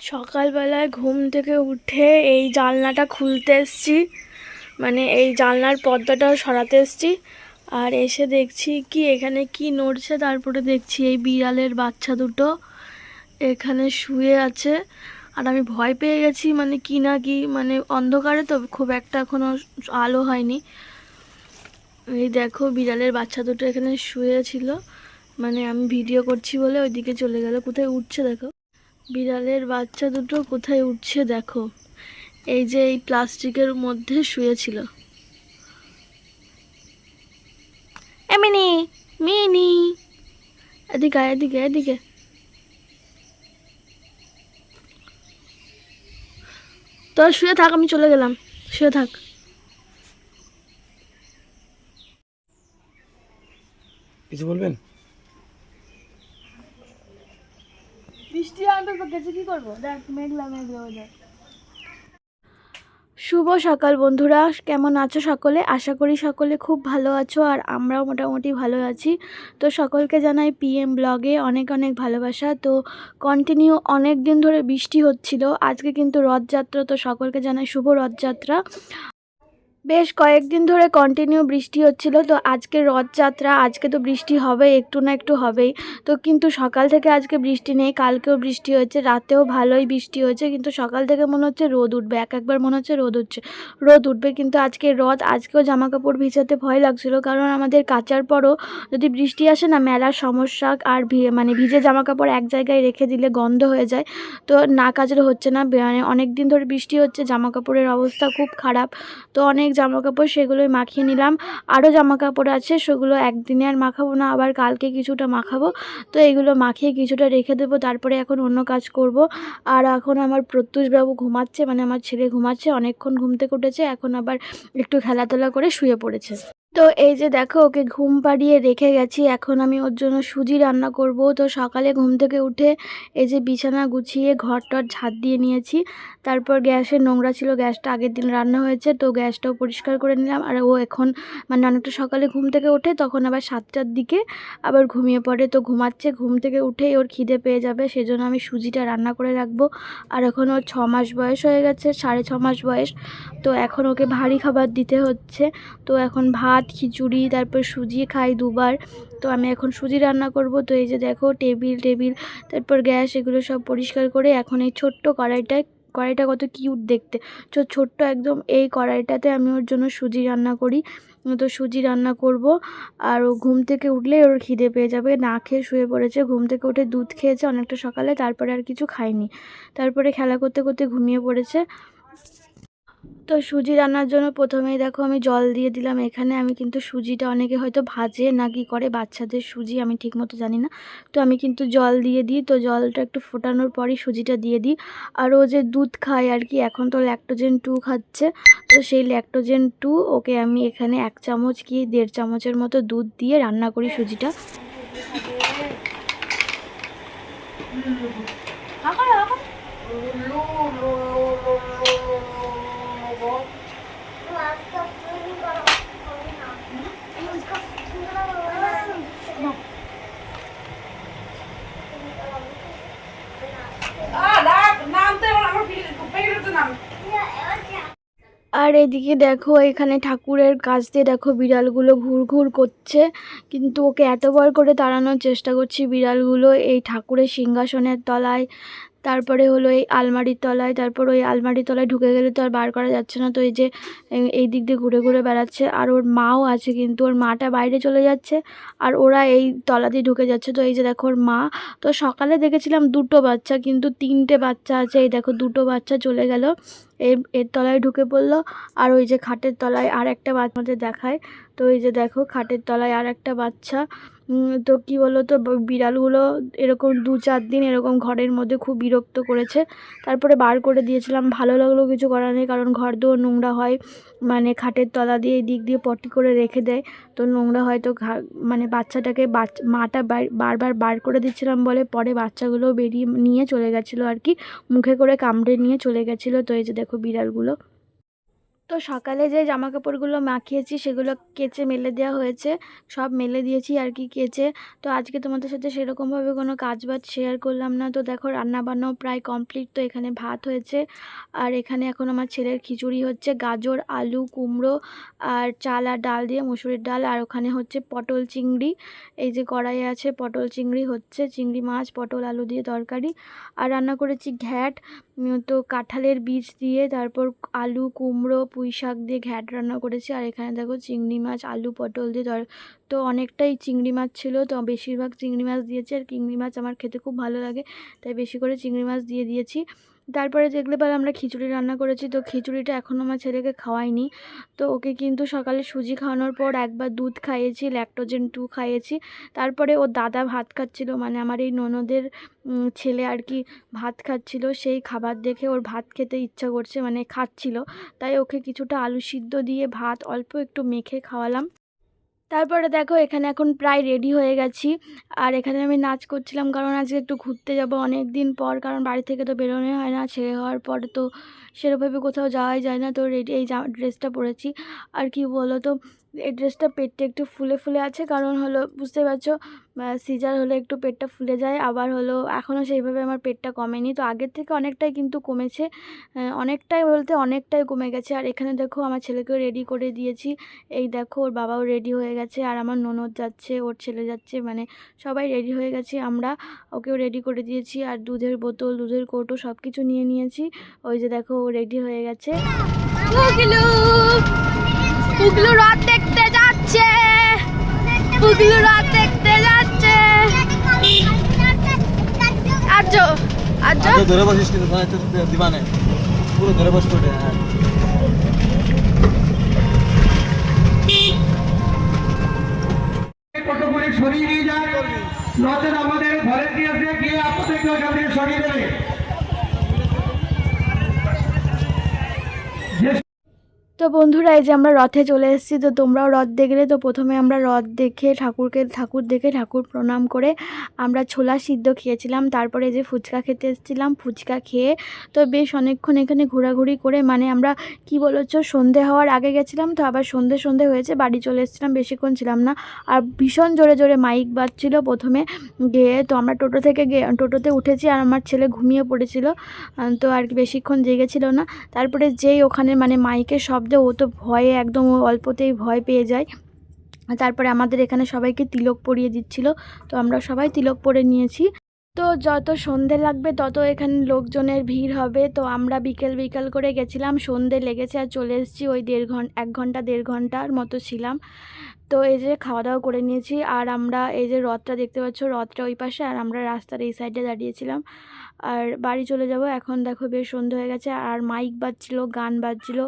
সকালবেলায় ঘুম থেকে উঠে এই জানলাটা খুলতে এসছি। মানে এই জানলার পর্দাটা সরাতে এসছি। আর এসে দেখছি কি, এখানে কি নড়ছে তারপরে দেখছি এই বিড়ালের বাচ্চা দুটো এখানে শুয়ে আছে। আর আমি ভয় পেয়ে গেছি মানে কি না কি মানে অন্ধকারে তো খুব একটা এখনও আলো হয়নি। এই দেখো বিড়ালের বাচ্চা দুটো এখানে শুয়ে ছিল। মানে আমি ভিডিও করছি বলে ওইদিকে চলে গেল। কোথায় উঠছে দেখো? বিড়ালের বাচ্চা দুটো কোথায় উঠছে দেখো। এই যে এই প্লাস্টিকের মধ্যে শুয়েছিল। মিনি মিনি। এদিকে এদিকে এদিকে। তোর শুয়ে থাক, আমি চলে গেলাম। শুয়ে থাক। কিছু বলবেন? বৃষ্টি করব? শুভ সকাল বন্ধুরা, কেমন আছো সকলে? আশা করি সকলে খুব ভালো আছো আর আমরাও মোটামুটি ভালো আছি। তো সকলকে জানাই পিএম ব্লগে অনেক অনেক ভালোবাসা। তো কন্টিনিউ অনেক দিন ধরে বৃষ্টি হচ্ছিল। আজকে কিন্তু রথযাত্রা, তো সকলকে জানাই শুভ রথযাত্রা। বেশ কয়েকদিন ধরে কন্টিনিউ বৃষ্টি হচ্ছিল, তো আজকে রথযাত্রা, আজকে তো বৃষ্টি হবে একটু না একটু হবেই। তো কিন্তু সকাল থেকে আজকে বৃষ্টি নেই, কালকেও বৃষ্টি হয়েছে, রাতেও ভালোই বৃষ্টি হয়েছে, কিন্তু সকাল থেকে মনে হচ্ছে রোদ উঠবে, এক একবার মনে হচ্ছে রোদ উঠছে, রোদ উঠবে। কিন্তু আজকে রথ, আজকেও জামা কাপড় ভিজাতে ভয় লাগছিল, কারণ আমাদের কাচার পরও যদি বৃষ্টি আসে না, মেলার সমস্যা আর মানে ভিজে জামা কাপড় এক জায়গায় রেখে দিলে গন্ধ হয়ে যায়, তো না কাচলে হচ্ছে না। মানে অনেক দিন ধরে বৃষ্টি হচ্ছে জামা কাপড়ের অবস্থা খুব খারাপ, তো অনেক জামা কাপড় সেগুলোই মাখিয়ে নিলাম। আরও জামা কাপড় আছে, সেগুলো একদিনে আর মাখাবো না, আবার কালকে কিছুটা মাখাবো। তো এগুলো মাখিয়ে কিছুটা রেখে দেবো, তারপরে এখন অন্য কাজ করব। আর এখন আমার প্রত্যুষবাবু ঘুমাচ্ছে মানে আমার ছেলে ঘুমাচ্ছে, অনেকক্ষণ ঘুম থেকে উঠেছে, এখন আবার একটু খেলাধুলা করে শুয়ে পড়েছে। তো এই যে দেখো, ওকে ঘুম পাড়িয়ে রেখে গেছি। এখন আমি ওর জন্য সুজি রান্না করব। তো সকালে ঘুম থেকে উঠে এই যে বিছানা গুছিয়ে ঘর টর ঝাড় দিয়ে নিয়েছি। তারপর গ্যাসের নোংরা ছিল, গ্যাসটা আগের দিন রান্না হয়েছে, তো গ্যাসটাও পরিষ্কার করে নিলাম। আর ও এখন মানে অনেকটা সকালে ঘুম থেকে ওঠে, তখন আবার সাতটার দিকে আবার ঘুমিয়ে পড়ে। তো ঘুমাচ্ছে, ঘুম থেকে উঠেই ওর খিদে পেয়ে যাবে, সেজন্য আমি সুজিটা রান্না করে রাখব। আর এখন ওর ছ মাস বয়স হয়ে গেছে, সাড়ে ছ মাস বয়স। তো এখন ওকে ভারী খাবার দিতে হচ্ছে। তো এখন ভাত খিচুড়ি, তারপর সুজি খাই দুবার। তো আমি এখন সুজি রান্না করব। তো এই যে দেখো, টেবিল টেবিল, তারপর গ্যাস, এগুলো সব পরিষ্কার করে এখন এই ছোট্ট কড়াইটায় কড়াইটা কত কিউট দেখতে। তো ছোট্ট একদম এই কড়াইটাতে আমি ওর জন্য সুজি রান্না করি। তো সুজি রান্না করব। আর ও ঘুম থেকে উঠলে ওর খিদে পেয়ে যাবে। না খেয়ে শুয়ে পড়েছে। ঘুম থেকে উঠে দুধ খেয়েছে অনেকটা সকালে, তারপরে আর কিছু খায়নি। তারপরে খেলা করতে করতে ঘুমিয়ে পড়েছে। তো সুজি রান্নার জন্য প্রথমেই দেখো আমি জল দিয়ে দিলাম এখানে। আমি কিন্তু সুজিটা অনেকে হয়তো ভাজে না কি করে, বাচ্চাদের সুজি আমি ঠিকমতো জানি না। তো আমি কিন্তু জল দিয়ে দিই, তো জলটা একটু ফোটানোর পরই সুজিটা দিয়ে দিই। আর ও যে দুধ খায় আর কি, এখন তো ল্যাক্টোজেন টু খাচ্ছে। তো সেই ল্যাক্টোজেন টু ওকে আমি এখানে এক চামচ কি দেড় চামচের মতো দুধ দিয়ে রান্না করি সুজিটা। আর এদিকে দেখো, এখানে ঠাকুরের কাছ দিয়ে দেখো বিড়ালগুলো ঘুর ঘুর করছে। কিন্তু ওকে এতবার করে তাড়ানোর চেষ্টা করছি বিড়ালগুলো এই ঠাকুরের সিংহাসনের তলায়। তারপরে হলো এই আলমারির তলায়, তারপর ওই আলমারির তলায় ঢুকে গেলে তো আর বার করা যাচ্ছে না। তো এই যে, এই- দিক দিয়ে ঘুরে ঘুরে বেড়াচ্ছে। আর ওর মাও আছে কিন্তু, ওর মাটা বাইরে চলে যাচ্ছে আর ওরা এই তলা দিয়ে ঢুকে যাচ্ছে। তো এই যে দেখো ওর মা, তো সকালে দেখেছিলাম দুটো বাচ্চা কিন্তু তিনটে বাচ্চা আছে। এই দেখো দুটো বাচ্চা চলে গেল। এর এর তলায় ঢুকে পড়ল। আর ওই যে খাটের তলায় আর একটা বাচ্চাদের দেখায়। তো এই যে দেখো, খাটের তলায় আর একটা বাচ্চা তো কি বলো তো বিড়ালগুলো এরকম দু চার দিন এরকম ঘরের মধ্যে খুব বিরক্ত করেছে। তারপরে বার করে দিয়েছিলাম। ভালো লাগল কিছু করার নেই, কারণ ঘর দোর নোংরা হয়। মানে খাটের তলা দিয়ে দিক দিয়ে পটি করে রেখে দেয়। নোংরা হয়তো ঘা- মানে বাচ্চাটাকে বাচ্চা মাটা বারবার বার করে দিচ্ছিলাম বলে পরে বাচ্চাগুলো বেরিয়ে নিয়ে চলে গেছিল আর কি, মুখে করে কামড়ে নিয়ে চলে গেছিল। তো এই যে দেখো বিড়ালগুলো। তো সকালে যে জামা কাপড়গুলো মাখিয়েছি, সেগুলো কেচে মেলে দেওয়া হয়েছে। সব মেলে দিয়েছি আর কি কেচে। তো আজকে তোমাদের সাথে সেরকমভাবে কোনো কাজ বাজ শেয়ার করলাম না। তো দেখো রান্না বান্নাও প্রায় কমপ্লিট তো এখানে ভাত হয়েছে। আর এখানে এখন আমার ছেলের খিচুড়ি হচ্ছে গাজর, আলু, কুমড়ো আর চাল আর ডাল দিয়ে মুসুরির ডাল। আর ওখানে হচ্ছে পটল চিংড়ি। এই যে কড়াইয়ে আছে পটল চিংড়ি হচ্ছে, চিংড়ি মাছ, পটল আলু দিয়ে তরকারি। আর রান্না করেছি ঘ্যাট তো কাঁঠালের বীজ দিয়ে, তারপর আলু, কুমড়ো পুঁই শাক দিয়ে ঘ্যাট রান্না করেছি। আর এখানে দেখো চিংড়ি মাছ, আলু, পটল দিয়ে ধর, তো অনেকটাই চিংড়ি মাছ ছিল, তো বেশিরভাগ চিংড়ি মাছ দিয়েছি। আর চিংড়ি মাছ আমার খেতে খুব ভালো লাগে, তাই বেশি করে চিংড়ি মাছ দিয়ে দিয়েছি। তারপরে দেখলে পরে আমরা খিচুড়ি রান্না করেছি, তো খিচুড়িটা এখনও আমার ছেলেকে খাওয়াইনি। তো ওকে কিন্তু সকালে সুজি খাওয়ানোর পর একবার দুধ খাইয়েছি ল্যাকটোজেন টু খাইয়েছি। তারপরে ওর দাদা ভাত খাচ্ছিল মানে আমার এই ননদের ছেলে আর কি ভাত খাচ্ছিল, সেই খাবার দেখে ওর ভাত খেতে ইচ্ছা করছে মানে খাচ্ছিল। তাই ওকে কিছুটা আলু সিদ্ধ দিয়ে ভাত অল্প একটু মেখে খাওয়ালাম। তারপরে দেখো এখানে এখন প্রায় রেডি হয়ে গেছি। আর এখানে আমি নাচ করছিলাম কারণ আজকে একটু ঘুরতে যাব অনেক দিন পর, কারণ বাড়ি থেকে তো বেরোনোই হয় না, ছেড়ে হওয়ার পরে তো সেরকমভাবে কোথাও যাওয়াই যায় না। তো রেডি, এই জামা ড্রেসটা পরেছি। আর কি বলো তো এই ড্রেসটা পেটটা একটু ফুলে ফুলে আছে, কারণ হলো বুঝতে পারছ সিজার হলে একটু পেটটা ফুলে যায়, আবার হলো, এখনও সেইভাবে আমার পেটটা কমেনি। তো আগের থেকে অনেকটাই কিন্তু কমেছে অনেকটাই বলতে অনেকটাই কমে গেছে। আর এখানে দেখো, আমার ছেলেকেও রেডি করে দিয়েছি। এই দেখো, ওর বাবাও রেডি হয়ে গেছে, আর আমার ননদ যাচ্ছে, ওর ছেলে যাচ্ছে মানে সবাই রেডি হয়ে গেছি, আমরা ওকেও রেডি করে দিয়েছি। আর দুধের বোতল, দুধের কৌটো সব কিছু নিয়ে নিয়েছি। ওই যে দেখো রেডি হয়ে গেছে। পুগলু পুগলু রাত দেখতে যাচ্ছে। পুগলু রাত দেখতে যাচ্ছে। আজো আজো ধরে বসিস কিন্তু দিবানে। পুরো ধরে বস হ্যাঁ। সরিয়ে নিয়ে যায়? নচেত আমাদের ভলেন্টিয়ার্সে গিয়ে আপনাদেরকে ওখান থেকে সরিয়ে দেবে? তো বন্ধুরা, এই যে আমরা রথে চলে এসেছি, তো তোমরাও রথ দেখলে, তো প্রথমে আমরা রথ দেখে ঠাকুরকে, ঠাকুর দেখে ঠাকুর প্রণাম করে আমরা ছোলা সিদ্ধ খেয়েছিলাম। তারপরে যে ফুচকা খেতে এসেছিলাম, ফুচকা খেয়ে তো বেশ অনেকক্ষণ এখানে ঘোরাঘুরি করে মানে আমরা কি বলেছ, সন্ধে হওয়ার আগে গেছিলাম, তো আবার সন্ধে সন্ধে হয়েছে, বাড়ি চলে এসেছিলাম, বেশিক্ষণ ছিলাম না। আর ভীষণ জোরে জোরে মাইক বাজছিল প্রথমে গিয়ে, তো আমরা টোটো থেকে টোটোতে উঠেছি আর আমার ছেলে ঘুমিয়ে পড়েছিল তো আর বেশিক্ষণ জেগেছিল না। তারপরে যেই ওখানে মানে মাইকের শব্দে ও তো ভয়ে একদম ও অল্পতেই ভয় পেয়ে যায়। তারপরে আমাদের এখানে সবাইকে তিলক পরিয়ে দিচ্ছিল। তো আমরা সবাই তিলক পরে নিয়েছি। তো যত সন্ধে লাগবে তত এখানে লোকজনের ভিড় হবে। তো আমরা বিকেল বিকেল করে গেছিলাম। সন্ধে লেগেছে আর চলে এসেছি ওই দেড় ঘণ্টা এক ঘণ্টা, দেড় ঘণ্টার মতো ছিলাম। তো এই যে খাওয়া দাওয়া করে নিয়েছি, আর আমরা এই যে রথটা দেখতে পাচ্ছ, রথটা ওই পাশে, আর আমরা রাস্তার এই সাইডে দাঁড়িয়েছিলাম। আর বাড়ি চলে যাব, এখন দেখো বেশ সন্ধে হয়ে গেছে, আর মাইক বাজছিল, গান বাজছিল,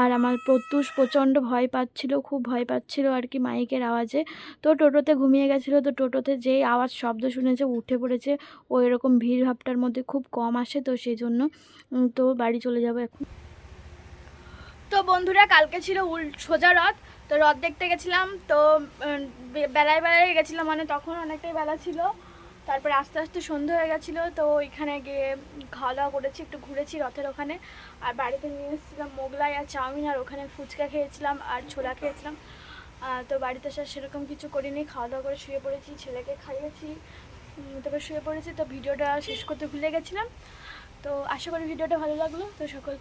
আর আমার প্রত্যুষ প্রচণ্ড ভয় পাচ্ছিল, খুব ভয় পাচ্ছিল আর কি মাইকের আওয়াজে। তো টোটোতে ঘুমিয়ে গেছিল, তো টোটোতে যেই আওয়াজ, শব্দ শুনেছে, উঠে পড়েছে ও এরকম ভিড় ভাবটার মধ্যে খুব কম আসে তো সেই জন্য। তো বাড়ি চলে যাব এখন। তো বন্ধুরা, কালকে ছিল উল, সোজা রথ, তো রথ দেখতে গেছিলাম, তো বেলায় বেলায় গেছিলাম মানে তখন অনেকটাই বেলা ছিল, তারপরে আস্তে আস্তে সন্ধে হয়ে গেছিল, তো ওইখানে গিয়ে খাওয়া দাওয়া করেছি, একটু ঘুরেছি রথের ওখানে, আর বাড়িতে নিয়ে এসেছিলাম মোগলাই আর চাউমিন, আর ওখানে ফুচকা খেয়েছিলাম আর ছোলা খেয়েছিলাম তো বাড়িতে সে সেরকম কিছু করিনি খাওয়া দাওয়া করে শুয়ে পড়েছি, ছেলেকে খাইয়েছি তারপর শুয়ে পড়েছি, তো ভিডিওটা শেষ করতে ভুলে গেছিলাম, তো আশা করি ভিডিওটা ভালো লাগল, তো সকলকে